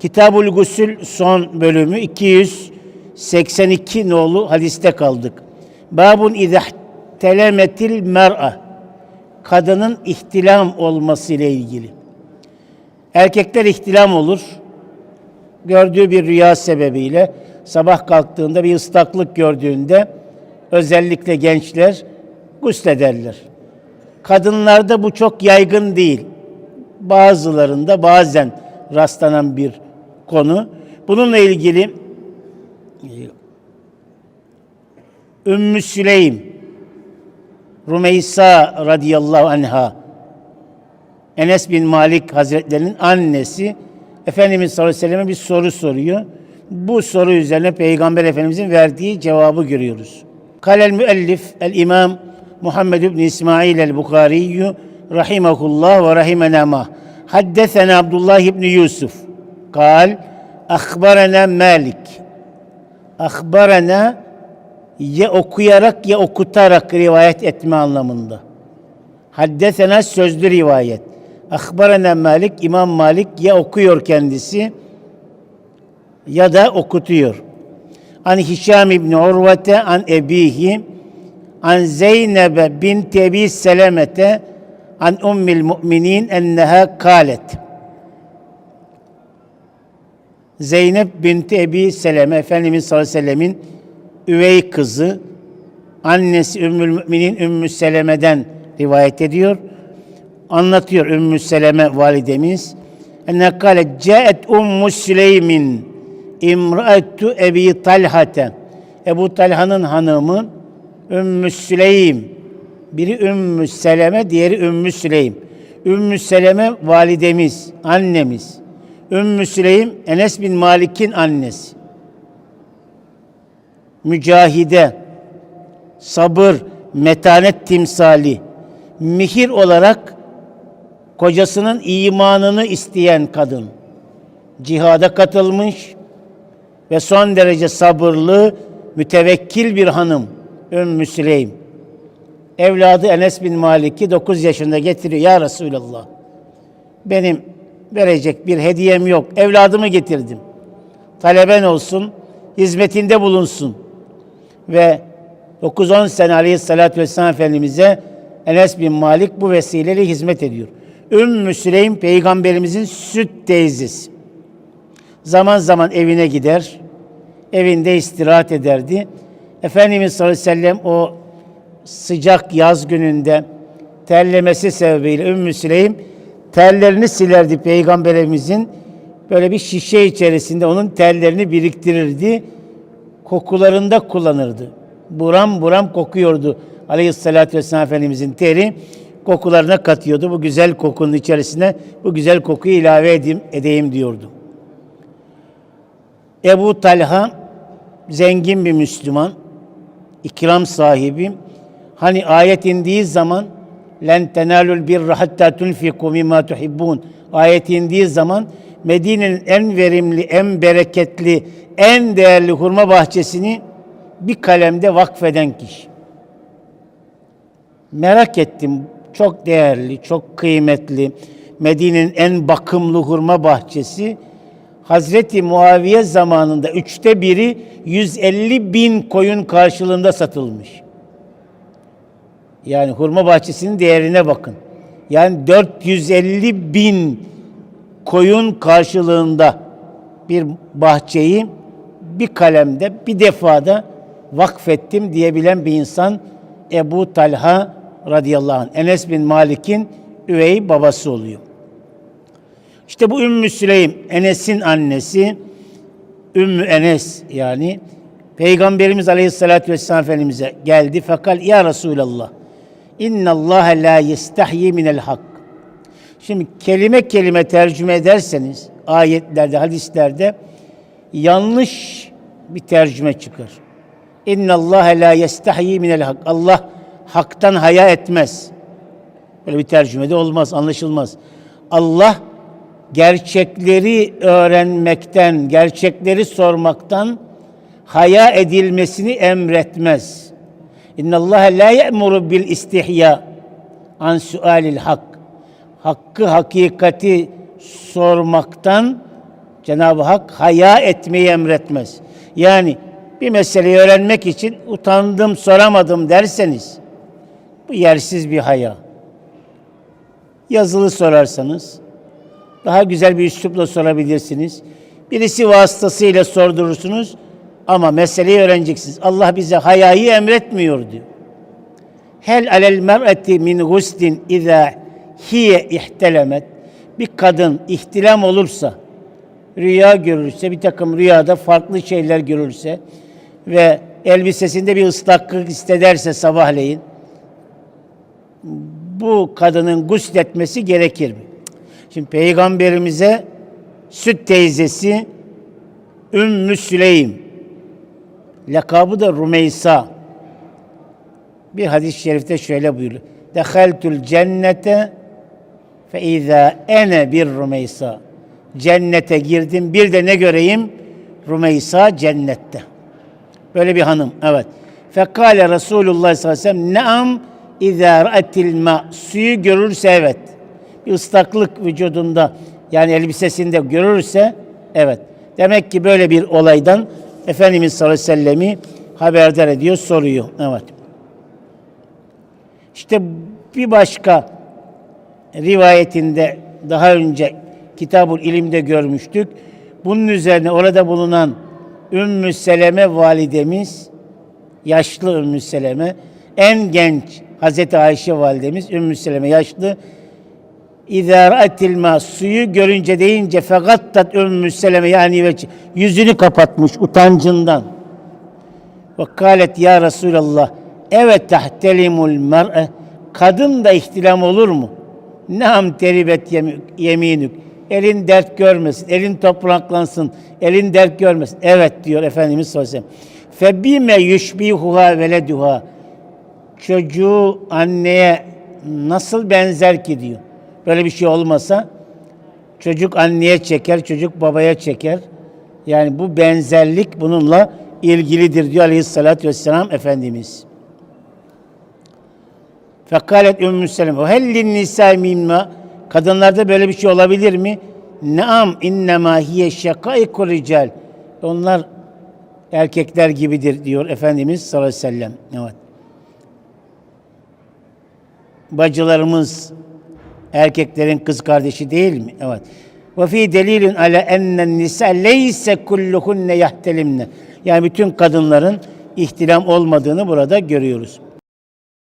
Kitabul Gusül son bölümü 282 nolu hadiste kaldık. Babun izahtelemetil mer'a. Kadının ihtilam olması ile ilgili. Erkekler ihtilam olur. Gördüğü bir rüya sebebiyle sabah kalktığında bir ıslaklık gördüğünde özellikle gençler guslederler. Kadınlarda bu çok yaygın değil. Bazılarında bazen rastlanan bir konu. Bununla ilgili e, Ümmü Süleym Rumeysa radıyallahu anha Enes bin Malik Hazretlerinin annesi Efendimiz sallallahu aleyhi ve selleme bir soru soruyor. Bu soru üzerine Peygamber Efendimizin verdiği cevabı görüyoruz. Kalel müellif el imam Muhammed ibn İsmail el Bukhari rahimahullah ve rahimena ma. Haddesena Abdullah ibn Yusuf. Kal akhbarana Malik. Akhbarana ya okuyarak ya okutarak rivayet etme anlamında. Haddesena sözlü rivayet. Akhbarana Malik, İmam Malik ya okuyor kendisi ya da okutuyor. An Hişam İbni Urvete an ebihi an Zeynep bint Ebi Selemete an ummil müminin enneha kalet. Zeynep binti Ebi Seleme Efendimiz sallallahu aleyhi ve sellemin üvey kızı annesi Ümmül Müminin Ümmü Seleme'den rivayet ediyor. Anlatıyor Ümmü Seleme validemiz. Enne kâle caet Ummu Süleymin imraetu Ebi Talhate. Ebu Talha'nın hanımı Ümmü Süleym. Biri Ümmü Seleme, diğeri Ümmü Süleym. Ümmü Seleme validemiz, annemiz. Ümmü Süleym Enes bin Malik'in annesi. Mücahide, sabır, metanet timsali, mihir olarak kocasının imanını isteyen kadın. Cihada katılmış ve son derece sabırlı, mütevekkil bir hanım. Ümmü Süleym. Evladı Enes bin Malik'i 9 yaşında getiriyor. Ya Resulallah. Benim verecek bir hediyem yok. Evladımı getirdim. Taleben olsun, hizmetinde bulunsun. Ve 9-10 sene Aleyhisselatü Vesselam Efendimiz'e Enes bin Malik bu vesileyle hizmet ediyor. Ümmü Süleym peygamberimizin süt teyzesi. Zaman zaman evine gider, evinde istirahat ederdi. Efendimiz sallallahu aleyhi ve sellem o sıcak yaz gününde terlemesi sebebiyle Ümmü Süleym terlerini silerdi peygamberimizin böyle bir şişe içerisinde onun terlerini biriktirirdi. Kokularında kullanırdı. Buram buram kokuyordu aleyhissalatü vesselam Efendimizin teri kokularına katıyordu. Bu güzel kokunun içerisine bu güzel kokuyu ilave edeyim, edeyim diyordu. Ebu Talha zengin bir Müslüman, ikram sahibi. Hani ayet indiği zaman len tenalul birra hatta tunfiku mimma tuhibbun. Ayet indiği zaman Medine'nin en verimli, en bereketli, en değerli hurma bahçesini bir kalemde vakfeden kişi. Merak ettim. Çok değerli, çok kıymetli. Medine'nin en bakımlı hurma bahçesi Hazreti Muaviye zamanında üçte biri 150 bin koyun karşılığında satılmış. Yani hurma bahçesinin değerine bakın. Yani 450 bin koyun karşılığında bir bahçeyi bir kalemde bir defada vakfettim diyebilen bir insan Ebu Talha radıyallahu anh. Enes bin Malik'in üvey babası oluyor. İşte bu Ümmü Süleym, Enes'in annesi, Ümmü Enes yani Peygamberimiz Aleyhisselatü Vesselam Efendimiz'e geldi fakat ya Resulallah inna Allah la yestahyi minel hak. Şimdi kelime kelime tercüme ederseniz ayetlerde, hadislerde yanlış bir tercüme çıkar. İnna Allah la yestahyi minel hak. Allah haktan haya etmez. Böyle bir tercümede olmaz, anlaşılmaz. Allah gerçekleri öğrenmekten, gerçekleri sormaktan haya edilmesini emretmez. İnna Allah la ye'muru bil istihya an sualil hak. Hakkı, hakikati sormaktan Cenab-ı Hak haya etmeyi emretmez. Yani bir meseleyi öğrenmek için utandım, soramadım derseniz bu yersiz bir haya. Yazılı sorarsanız daha güzel bir üslupla sorabilirsiniz. Birisi vasıtasıyla sordurursunuz ama meseleyi öğreneceksiniz. Allah bize hayayı emretmiyor diyor. Hel alel mer'eti min guslin iza hiye ihtelemet. Bir kadın ihtilam olursa, rüya görürse, bir takım rüyada farklı şeyler görürse ve elbisesinde bir ıslaklık hissederse sabahleyin bu kadının gusletmesi gerekir mi? Şimdi peygamberimize süt teyzesi Ümmü Süleym lakabı da Rumeysa bir hadis-i şerifte şöyle buyuruyor. Dehaltul cennete fe izâ ene bir Rumeysa. Cennete girdim bir de ne göreyim? Rumeysa cennette. Böyle bir hanım. Evet. Fekale Resulullah sallallahu aleyhi ve sellem ne'am izâ ra'etil ma. Suyu görürse evet. Bir ıslaklık vücudunda yani elbisesinde görürse evet. Demek ki böyle bir olaydan Efendimiz sallallahu aleyhi ve sellemi haberdar ediyor, soruyor. Evet. İşte bir başka rivayetinde daha önce Kitabul İlim'de görmüştük. Bunun üzerine orada bulunan Ümmü Seleme validemiz, yaşlı Ümmü Seleme, en genç Hazreti Ayşe validemiz Ümmü Seleme yaşlı. İzâ ra'etil mâ suyu görünce deyince fegattat Ümmü Seleme yani ve yüzünü kapatmış utancından. Ve kâlet ya Resulallah evet tahtelimul mer'e kadın da ihtilam olur mu? Nam teribet yemi- yeminük. Elin dert görmesin, elin topraklansın, elin dert görmesin. Evet diyor Efendimiz sallallahu aleyhi ve sellem. Febime yushbihuha. Çocuğu anneye nasıl benzer ki diyor. Böyle bir şey olmasa çocuk anneye çeker, çocuk babaya çeker. Yani bu benzerlik bununla ilgilidir diyor Aleyhisselatü Vesselam Efendimiz. Fekalet Ümmü Seleme. Hellin nisa mimma. Kadınlarda böyle bir şey olabilir mi? Naam innema hiye şakaiku rical. Onlar erkekler gibidir diyor Efendimiz sallallahu aleyhi ve sellem. Evet. Bacılarımız erkeklerin kız kardeşi değil mi? Evet. Ve fi delilun ala ennen nisa leyse kulluhunne yahtelimne. Yani bütün kadınların ihtilam olmadığını burada görüyoruz.